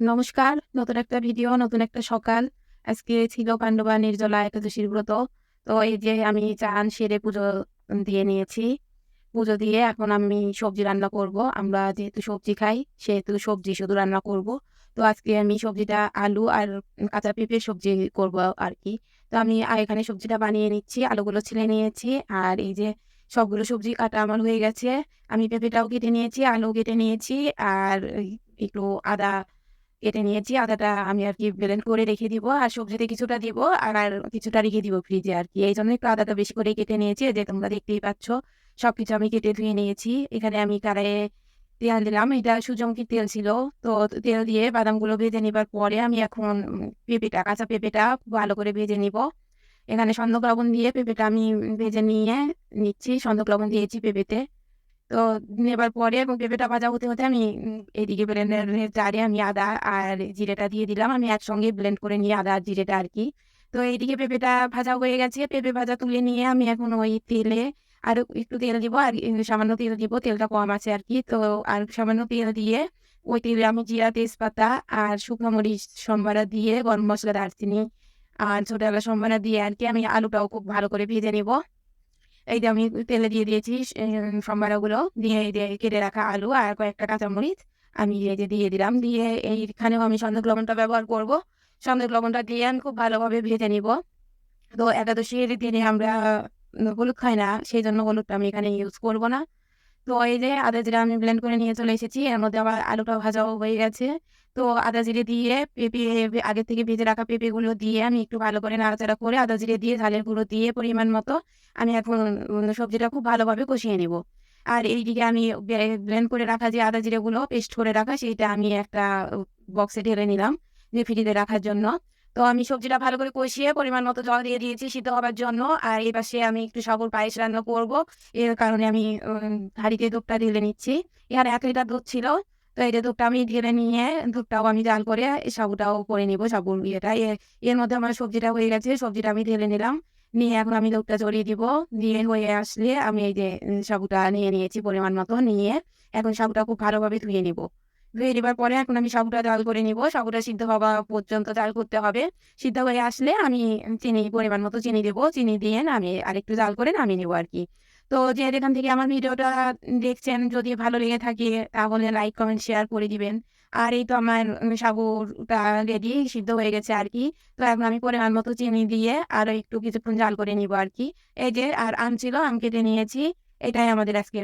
নমস্কার। নতুন একটা ভিডিও, নতুন একটা সকাল। আজকে ছিল পান্ডবা নির্জলা একাদশীর ব্রত। তো এই যে আমি চান সেরে পুজো দিয়ে নিয়েছি। পুজো দিয়ে এখন আমি সবজি রান্না করব। আমরা যেহেতু সবজি খাই, সেহেতু সবজি শুধু রান্না করব। তো আজকে আমি সবজিটা আলু আর কাঁচা পেঁপের সবজি করব আর কি তো আমি এখানে সবজিটা বানিয়ে নিচ্ছি। আলুগুলো ছিলে নিয়েছি। আর এই যে সবগুলো সবজি কাটা আমার হয়ে গেছে। আমি পেঁপেটাও কেটে নিয়েছি, আলুও কেটে নিয়েছি। আর একটু আদা কেটে নিয়েছি। আদাটা আমি আর কি ব্লেন্ড করে রেখে দিব। আর সবজিতে কিছুটা দিব আর আর কিছুটা রেখে দিব ফ্রিজে আর কি এই জন্য একটু আদাটা বেশি করে কেটে নিয়েছি। যে তোমরা দেখতেই পাচ্ছ। সবকিছু আমি কেটে ধুয়ে নিয়েছি। এখানে আমি কড়াইয়ে তেল দিলাম। এটা সূর্যমুখীর তেল ছিল। তো তেল দিয়ে বাদামগুলো ভেজে নিবার পরে আমি এখন পেঁপেটা, কাঁচা পেঁপেটা ভালো করে ভেজে নিব। এখানে সন্দক লবণ দিয়ে পেঁপেটা আমি ভেজে নিয়ে নিচ্ছি। সন্দক লবণ দিয়েছি পেঁপেতে। তো নেবার পরে এবং পেঁপেটা ভাজা হতে, হতে আমি এদিকে ব্লেন্ডারের জারে আমি আদা আর জিরেটা দিয়ে দিলাম। আমি একসঙ্গে ব্লেন্ড করে নিয়ে আদা আর জিরেটা আরকি। তো এইদিকে পেঁপেটা ভাজা হয়ে গেছে। পেঁপে ভাজা তুলে নিয়ে আমি এখন ওই তেলে আর একটু তেল দিব আর সামান্য তেল দিব। তেলটা কম আছে আর কি তো আর সামান্য তেল দিয়ে ওই তেলে আমি জিরা, তেজপাতা আর শুকনো মরিচ সম্বারা দিয়ে গরম মশলা দারচিনি আর ছোট এলাচ সম্বারা দিয়ে আরকি আমি আলুটাও খুব ভালো করে ভেজে নিব। এই আমি তেলে দিয়ে দিয়েছি সম্বারাগুলো। দিয়ে এই কেটে রাখা আলু আর কয়েকটা কাঁচামরিচ আমি এই যে দিয়ে দিলাম। দিয়ে এইখানেও আমি সন্দেক লবণটা ব্যবহার করব। সন্দেক লবণটা দিয়ে আমি খুব ভালোভাবে ভেজে নিব। তো একাদশীর দিনে আমরা হলুদ খাই না। সেই জন্য হলুদটা আমি এখানে ইউজ করব না। তো এই যে আদা জিরা আমি ব্লেন্ড করে নিয়ে চলে এসেছি। এর মধ্যে আবার আলুটা ভাজাও হয়ে গেছে। তো আদা জিরে দিয়ে পেঁপে আগে থেকে ভেজে রাখা পেঁপেগুলো দিয়ে আমি একটু ভালো করে নাড়াচাড়া করে আদা জিরে দিয়ে ঝালের গুঁড়ো দিয়ে পরিমাণ মতো আমি এখন সবজিটা খুব ভালোভাবে কষিয়ে নিব। আর এইদিকে আমি ব্লেন্ড করে রাখা যে আদা জিরেগুলো পেস্ট করে রাখা, সেইটা আমি একটা বক্সে ঢেলে নিলাম, যে ফ্রিজে রাখার জন্য। তো আমি সবজিটা ভালো করে কষিয়ে পরিমাণ মতো জল দিয়ে দিয়েছি সিদ্ধ হবার জন্য। আর এই পাশে আমি একটু সাবুর পায়েস রান্না করব। এর কারণে আমি হাঁড়িতে দুধটা ঢেলে নিচ্ছি। এখানে ১ লিটার দুধ ছিল। তো এই যে দুধটা আমি ঢেলে নিয়ে দুধটাও আমি জাল করে সাবুটাও করে নিব সাবুর ইয়েটা। এর মধ্যে আমার সবজিটা হয়ে গেছে। সবজিটা আমি ঢেলে নিলাম। নিয়ে এখন আমি দুধটা জড়িয়ে দিব। দিয়ে হয়ে আসলে আমি এই যে সাবুটা নিয়ে নিয়েছি পরিমাণ মতো। নিয়ে এখন সাবুটা খুব ভালোভাবে ধুয়ে নিব। ধুয়ে নেবার পরে এখন আমি সাবুটা জাল করে নিব। সাবুটা সিদ্ধ হওয়া পর্যন্ত জাল করতে হবে। সিদ্ধ হয়ে আসলে আমি চিনি পরিমাণ মতো চিনি দেব। চিনি দিয়ে নামিয়ে আরেকটু জাল করে নামিয়ে নিব আরকি। তো যে যেখান থেকে আমার ভিডিওটা দেখছেন যদি ভালো লেগে থাকে তাহলে লাইক, কমেন্ট, শেয়ার করে দিবেন। আর এই তো আমার সাবুটা রেডি সিদ্ধ হয়ে গেছে আর কি তো এখন আমি পরিমাণ মতো চিনি দিয়ে আরও একটু কিছুক্ষণ জাল করে নিব আরকি। এই যে আর আম ছিল আম কেটে নিয়েছি। এটাই আমাদের আজকের